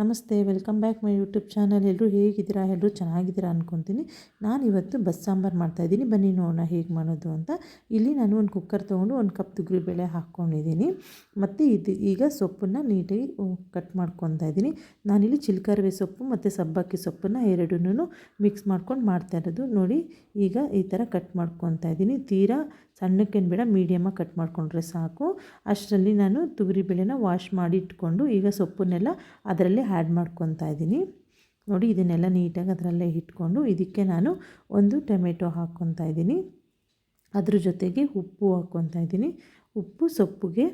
ನಮಸ್ತೆ, welcome back my YouTube channel. ಎಲ್ಲರೂ ಹೇಗಿದ್ದೀರಾ? ಎಲ್ಲರೂ ಚೆನ್ನಾಗಿದ್ದೀರಾ ನಾನು ಇವತ್ತು ಬಸ್ ಸಾಂಬಾರು ಮಾಡ್ತಾಯಿದ್ದೀನಿ ಬನ್ನಿ ನೋಡೋಣ ಹೇಗೆ ಮಾಡೋದು ಅಂತ. ಇಲ್ಲಿ ನಾನು ಒಂದು ಕುಕ್ಕರ್ ತೊಗೊಂಡು ಒಂದು ಕಪ್ ಬೇಳೆ ಹಾಕ್ಕೊಂಡಿದ್ದೀನಿ. ಮತ್ತು ಇದು ಈಗ ಸೊಪ್ಪನ್ನು ನೀಟಾಗಿ ಕಟ್ ಮಾಡ್ಕೊತಾ ಇದ್ದೀನಿ. ನಾನಿಲ್ಲಿ ಚಿಲ್ಕರ್ವೆ ಸೊಪ್ಪು ಮತ್ತು ಸಬ್ಬಕ್ಕಿ ಸೊಪ್ಪನ್ನು ಎರಡನ್ನೂ ಮಿಕ್ಸ್ ಮಾಡ್ಕೊಂಡು ಮಾಡ್ತಾ ಇರೋದು. ನೋಡಿ, ಈಗ ಈ ಥರ ಕಟ್ ಮಾಡ್ಕೊತಾ ಇದ್ದೀನಿ. ತೀರಾ ಸಣ್ಣಕ್ಕೇನು ಬೇಡ ಮೀಡಿಯಮಾಗಿ ಕಟ್ ಮಾಡಿಕೊಂಡ್ರೆ ಸಾಕು. ಅಷ್ಟರಲ್ಲಿ ನಾನು ಬೇಳೆನ ವಾಶ್ ಮಾಡಿ ಇಟ್ಕೊಂಡು ಈಗ ಸೊಪ್ಪನ್ನೆಲ್ಲ ಅದರಲ್ಲೇ ಆ್ಯಡ್ ಮಾಡ್ಕೊತಾ ಇದ್ದೀನಿ. ನೋಡಿ ಇದನ್ನೆಲ್ಲ ನೀಟಾಗಿ ಅದರಲ್ಲೇ ಇಟ್ಕೊಂಡು ಇದಕ್ಕೆ ನಾನು ಒಂದು ಟೊಮೆಟೊ ಹಾಕ್ಕೊತಾ ಇದ್ದೀನಿ. ಅದ್ರ ಜೊತೆಗೆ ಉಪ್ಪು ಹಾಕ್ಕೊತಾ ಇದ್ದೀನಿ. ಉಪ್ಪು, ಸೊಪ್ಪಿಗೆ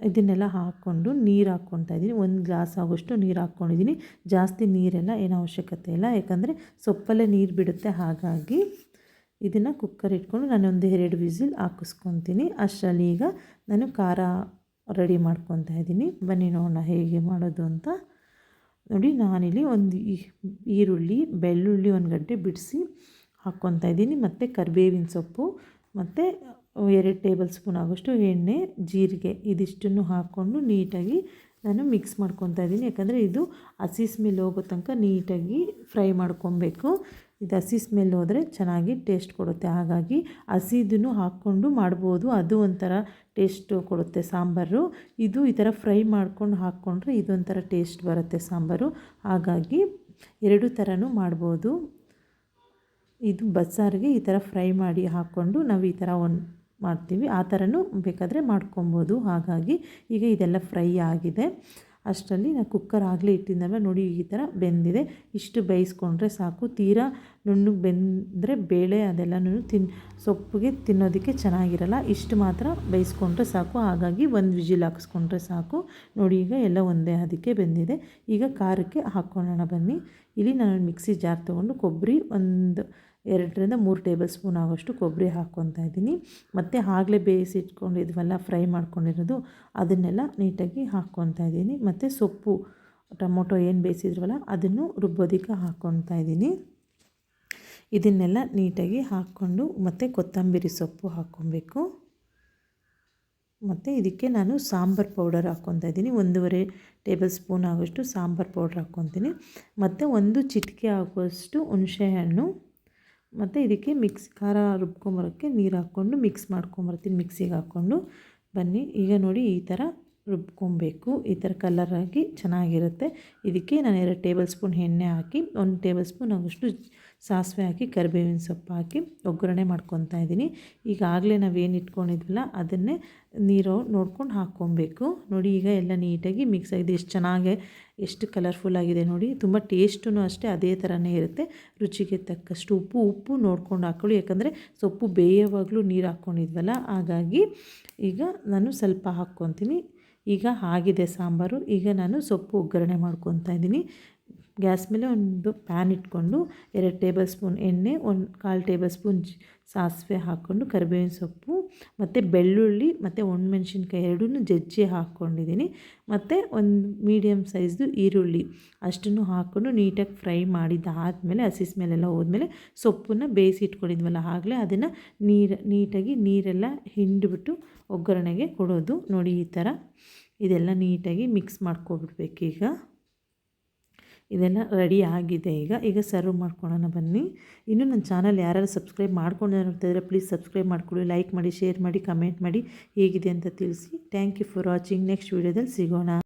ಇದನ್ನೆಲ್ಲ ಹಾಕ್ಕೊಂಡು ನೀರು ಹಾಕ್ಕೊತಾ ಇದ್ದೀನಿ. ಒಂದು ಗ್ಲಾಸ್ ಆಗೋಷ್ಟು ನೀರು ಹಾಕ್ಕೊಂಡಿದ್ದೀನಿ ಜಾಸ್ತಿ ನೀರೆಲ್ಲ ಏನು ಅವಶ್ಯಕತೆ ಇಲ್ಲ. ಯಾಕಂದರೆ ಸೊಪ್ಪಲ್ಲೇ ನೀರು ಬಿಡುತ್ತೆ. ಹಾಗಾಗಿ ಇದನ್ನು ಕುಕ್ಕರ್ ಇಟ್ಕೊಂಡು ನಾನು ಒಂದು ಎರಡು ವಿಸಿಲ್ ಹಾಕಿಸ್ಕೊತೀನಿ. ಅಷ್ಟರಲ್ಲಿ ಈಗ ನಾನು ಖಾರ ರೆಡಿ ಮಾಡ್ಕೊತಾ ಇದ್ದೀನಿ. ಬನ್ನಿ ನೋಡೋಣ ಹೇಗೆ ಮಾಡೋದು ಅಂತ. ನೋಡಿ, ನಾನಿಲ್ಲಿ ಒಂದು ಈರುಳ್ಳಿ, ಬೆಳ್ಳುಳ್ಳಿ ಒಂದು ಗಡ್ಡೆ ಬಿಡಿಸಿ ಹಾಕ್ಕೊತಾ ಇದ್ದೀನಿ. ಮತ್ತು ಕರಿಬೇವಿನ ಸೊಪ್ಪು, ಮತ್ತು ಎರಡು ಟೇಬಲ್ ಸ್ಪೂನ್ ಆಗೋಷ್ಟು ಎಣ್ಣೆ, ಜೀರಿಗೆ ಇದಿಷ್ಟನ್ನು ಹಾಕ್ಕೊಂಡು ನೀಟಾಗಿ ನಾನು ಮಿಕ್ಸ್ ಮಾಡ್ಕೊತಾ ಇದ್ದೀನಿ. ಯಾಕಂದರೆ ಇದು ಹಸಿ ಸ್ಮೆಲ್ ಹೋಗೋ ತನಕ ನೀಟಾಗಿ ಫ್ರೈ ಮಾಡ್ಕೊಬೇಕು. ಇದು ಹಸಿ ಸ್ಮೆಲ್ ಹೋದರೆ ಚೆನ್ನಾಗಿ ಟೇಸ್ಟ್ ಕೊಡುತ್ತೆ. ಹಾಗಾಗಿ ಹಸಿದನ್ನು ಹಾಕ್ಕೊಂಡು ಮಾಡ್ಬೋದು. ಅದು ಒಂಥರ ಟೇಸ್ಟು ಕೊಡುತ್ತೆ ಸಾಂಬಾರು. ಇದು ಈ ಥರ ಫ್ರೈ ಮಾಡ್ಕೊಂಡು ಹಾಕ್ಕೊಂಡ್ರೆ ಇದೊಂಥರ ಟೇಸ್ಟ್ ಬರುತ್ತೆ ಸಾಂಬಾರು. ಹಾಗಾಗಿ ಎರಡು ಥರನೂ ಮಾಡ್ಬೋದು. ಇದು ಬಸ್ಸಾರಿಗೆ ಈ ಥರ ಫ್ರೈ ಮಾಡಿ ಹಾಕ್ಕೊಂಡು ನಾವು ಈ ಥರ ಒಂದು ಮಾಡ್ತೀವಿ. ಆ ಥರನೂ ಬೇಕಾದರೆ ಮಾಡ್ಕೊಬೋದು. ಹಾಗಾಗಿ ಈಗ ಇದೆಲ್ಲ ಫ್ರೈ ಆಗಿದೆ. ಅಷ್ಟರಲ್ಲಿ ನಾನು ಕುಕ್ಕರ್ ಆಗಲೇ ಇಟ್ಟಿದ್ದಲ್ಲ ನೋಡಿ ಈ ಥರ ಬೆಂದಿದೆ. ಇಷ್ಟು ಬೇಯಿಸ್ಕೊಂಡ್ರೆ ಸಾಕು. ತೀರಾ ನುಣ್ಣಗೆ ಬೆಂದರೆ ಬೇಳೆ ಅದೆಲ್ಲನೂ ತಿನ್, ಸೊಪ್ಪಿಗೆ ತಿನ್ನೋದಕ್ಕೆ ಚೆನ್ನಾಗಿರಲ್ಲ. ಇಷ್ಟು ಮಾತ್ರ ಬೇಯಿಸ್ಕೊಂಡ್ರೆ ಸಾಕು. ಹಾಗಾಗಿ ಒಂದು ವಿಜಿಲ್ ಹಾಕಿಸ್ಕೊಂಡ್ರೆ ಸಾಕು. ನೋಡಿ ಈಗ ಎಲ್ಲ ಒಂದೇ ಅದಕ್ಕೆ ಬೆಂದಿದೆ. ಈಗ ಖಾರಕ್ಕೆ ಹಾಕ್ಕೊಳ್ಳೋಣ ಬನ್ನಿ. ಇಲ್ಲಿ ನಾನು ಮಿಕ್ಸಿ ಜಾರ್ ತೊಗೊಂಡು ಕೊಬ್ಬರಿ ಒಂದು ಎರಡರಿಂದ ಮೂರು ಟೇಬಲ್ ಸ್ಪೂನ್ ಆಗೋಷ್ಟು ಕೊಬ್ಬರಿ ಹಾಕ್ಕೊತಾ ಇದ್ದೀನಿ. ಮತ್ತು ಆಗಲೇ ಬೇಯಿಸಿಟ್ಕೊಂಡಿದ್ವಲ್ಲ ಫ್ರೈ ಮಾಡ್ಕೊಂಡಿರೋದು ಅದನ್ನೆಲ್ಲ ನೀಟಾಗಿ ಹಾಕ್ಕೊತಾ ಇದ್ದೀನಿ. ಮತ್ತು ಸೊಪ್ಪು, ಟೊಮೊಟೊ ಏನು ಬೇಯಿಸಿದ್ರವಲ್ಲ ಅದನ್ನು ರುಬ್ಬೋದಕ್ಕೆ ಹಾಕ್ಕೊತಾ ಇದ್ದೀನಿ. ಇದನ್ನೆಲ್ಲ ನೀಟಾಗಿ ಹಾಕ್ಕೊಂಡು ಮತ್ತು ಕೊತ್ತಂಬರಿ ಸೊಪ್ಪು ಹಾಕ್ಕೊಬೇಕು. ಮತ್ತು ಇದಕ್ಕೆ ನಾನು ಸಾಂಬಾರು ಪೌಡರ್ ಹಾಕ್ಕೊತಾ ಇದ್ದೀನಿ. ಒಂದೂವರೆ ಟೇಬಲ್ ಸ್ಪೂನ್ ಆಗೋಷ್ಟು ಸಾಂಬಾರು ಪೌಡ್ರ್ ಹಾಕ್ಕೊತೀನಿ. ಮತ್ತು ಒಂದು ಚಿಟಿಕೆ ಆಗುವಷ್ಟು ಹುಣಸೆಹಣ್ಣು ಮತ್ತು ಇದಕ್ಕೆ ಮಿಕ್ಸ್, ಖಾರ ರುಬ್ಕೊಂಬರೋಕ್ಕೆ ನೀರು ಹಾಕ್ಕೊಂಡು ಮಿಕ್ಸ್ ಮಾಡ್ಕೊಂಬರ್ತೀನಿ, ಮಿಕ್ಸಿಗೆ ಹಾಕ್ಕೊಂಡು. ಬನ್ನಿ, ಈಗ ನೋಡಿ ಈ ಥರ ರುಬ್ಕೊಬೇಕು. ಈ ಥರ ಕಲರಾಗಿ ಚೆನ್ನಾಗಿರುತ್ತೆ. ಇದಕ್ಕೆ ನಾನು ಎರಡು ಟೇಬಲ್ ಸ್ಪೂನ್ ಎಣ್ಣೆ ಹಾಕಿ, ಒಂದು ಟೇಬಲ್ ಸ್ಪೂನ್ ಆಗೋಷ್ಟು ಸಾಸಿವೆ ಹಾಕಿ, ಕರಿಬೇವಿನ ಸೊಪ್ಪು ಹಾಕಿ ಒಗ್ಗರಣೆ ಮಾಡ್ಕೊತಾ ಇದ್ದೀನಿ. ಈಗಾಗಲೇ ನಾವೇನು ಇಟ್ಕೊಂಡಿದ್ವಲ್ಲ, ಅದನ್ನೇ ನೀರು ನೋಡ್ಕೊಂಡು ಹಾಕ್ಕೊಬೇಕು. ನೋಡಿ, ಈಗ ಎಲ್ಲ ನೀಟಾಗಿ ಮಿಕ್ಸ್ ಆಗಿದೆ. ಎಷ್ಟು ಚೆನ್ನಾಗೆ, ಎಷ್ಟು ಕಲರ್ಫುಲ್ ಆಗಿದೆ ನೋಡಿ. ತುಂಬ ಟೇಸ್ಟೂ ಅಷ್ಟೇ ಅದೇ ಥರನೇ ಇರುತ್ತೆ. ರುಚಿಗೆ ತಕ್ಕಷ್ಟು ಉಪ್ಪು ಉಪ್ಪು ನೋಡ್ಕೊಂಡು ಹಾಕ್ಕೊಳ್ಳಿ ಯಾಕಂದರೆ ಸೊಪ್ಪು ಬೇಯೋವಾಗಲೂ ನೀರು ಹಾಕ್ಕೊಂಡಿದ್ವಲ್ಲ, ಹಾಗಾಗಿ ಈಗ ನಾನು ಸ್ವಲ್ಪ ಹಾಕ್ಕೊತೀನಿ. ಈಗ ಆಗಿದೆ ಸಾಂಬಾರು. ಈಗ ನಾನು ಸೊಪ್ಪು ಒಗ್ಗರಣೆ ಮಾಡ್ಕೊತಾ ಇದ್ದೀನಿ. ಗ್ಯಾಸ್ ಮೇಲೆ ಒಂದು ಪ್ಯಾನ್ ಇಟ್ಕೊಂಡು ಎರಡು ಟೇಬಲ್ ಸ್ಪೂನ್ ಎಣ್ಣೆ, ಒಂದು ಕಾಲು ಟೇಬಲ್ ಸ್ಪೂನ್ ಸಾಸಿವೆ ಹಾಕ್ಕೊಂಡು, ಕರಿಬೇವಿನ ಸೊಪ್ಪು, ಮತ್ತು ಬೆಳ್ಳುಳ್ಳಿ, ಮತ್ತು ಒಣಮೆಣ್ಸಿನ್ಕಾಯಿ ಎರಡೂ ಜಜ್ಜಿ ಹಾಕ್ಕೊಂಡಿದ್ದೀನಿ. ಮತ್ತು ಒಂದು ಮೀಡಿಯಮ್ ಸೈಜ್ದು ಈರುಳ್ಳಿ ಅಷ್ಟನ್ನು ಹಾಕ್ಕೊಂಡು ನೀಟಾಗಿ ಫ್ರೈ ಮಾಡಿದ್ದಾದಮೇಲೆ ಹಸಿ ಸ್ಮೆಲೆಲ್ಲ ಹೋದ್ಮೇಲೆ ಸೊಪ್ಪನ್ನು ಬೇಯಿಸಿ ಇಟ್ಕೊಂಡಿದ್ವಲ್ಲ, ಆಗಲೇ ಅದನ್ನು ನೀರು, ನೀಟಾಗಿ ನೀರೆಲ್ಲ ಹಿಂಡಿಬಿಟ್ಟು ಒಗ್ಗರಣೆಗೆ ಕೊಡೋದು. ನೋಡಿ ಈ ಥರ ಇದೆಲ್ಲ ನೀಟಾಗಿ ಮಿಕ್ಸ್ ಮಾಡ್ಕೊಬಿಡ್ಬೇಕೀಗ. ಇದೆಲ್ಲ ರೆಡಿ ಆಗಿದೆ. ಈಗ ಈಗ ಸರ್ವ್ ಮಾಡ್ಕೊಳ್ಳೋಣ ಬನ್ನಿ. ಇನ್ನು ನನ್ನ ಚಾನಲ್ ಯಾರು ಸಬ್ಸ್ಕ್ರೈಬ್ ಮಾಡ್ಕೊಂಡು ನೋಡ್ತಾಯಿದ್ರೆ ಪ್ಲೀಸ್ ಸಬ್ಸ್ಕ್ರೈಬ್ ಮಾಡ್ಕೊಳ್ಳಿ ಲೈಕ್ ಮಾಡಿ ಶೇರ್ ಮಾಡಿ ಕಮೆಂಟ್ ಮಾಡಿ, ಹೇಗಿದೆ ಅಂತ ತಿಳಿಸಿ. Thank you for watching next ವೀಡಿಯೋದಲ್ಲಿ ಸಿಗೋಣ.